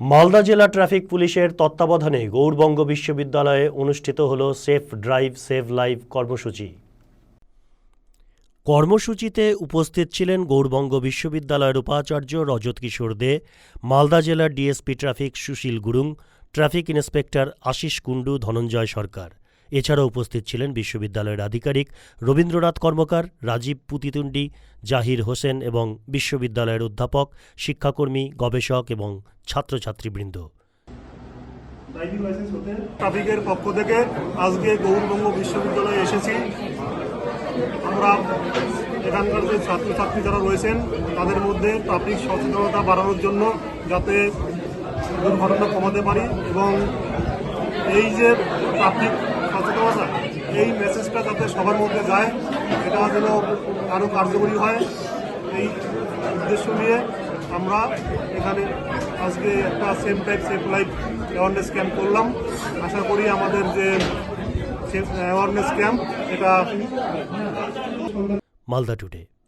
মালদা জেলা ট্রাফিক পুলিশের তত্ত্বাবধানে গৌরবঙ্গ বিশ্ববিদ্যালয়ে অনুষ্ঠিত হল সেফ ড্রাইভ, সেভ লাইভ কর্মসূচি। কর্মসূচিতে উপস্থিত ছিলেন গৌরবঙ্গ বিশ্ববিদ্যালয়ের উপাচার্য রজত কিশোর দে, মালদা জেলার DSP traffic Sushil Gurung, traffic inspector Ashis Kundu, Dhananjay Sarkar. এছাড়াও উপস্থিত ছিলেন বিশ্ববিদ্যালয়ের আধিকারিক রবীন্দ্রনাথ কর্মকার, রাজীব পুতিতুন্ডি, জাহির হোসেন এবং বিশ্ববিদ্যালয়ের অধ্যাপক, শিক্ষাকর্মী, গবেষক এবং ছাত্রছাত্রীবৃন্দ। ট্রাফিকের পক্ষ থেকে আজকে গৌরবঙ্গ বিশ্ববিদ্যালয়ে এসেছি। আমরা এখানকার যে ছাত্রছাত্রী যারা রয়েছেন, তাদের মধ্যে ট্রাফিক সচেতনতা বাড়ানোর জন্য যাতে দুর্ঘটনা কমাতে পারি এবং এই যে ট্রাফিক এই মেসেজটা যাতে সবার মধ্যে যায়, এটা যেন আরও কার্যকরী হয়, এই উদ্দেশ্য নিয়ে আমরা এখানে আজকে একটা same type safe life awareness camp করলাম। আশা করি আমাদের যে অ্যাওয়ারনেস ক্যাম্প এটা মালদা টুডে।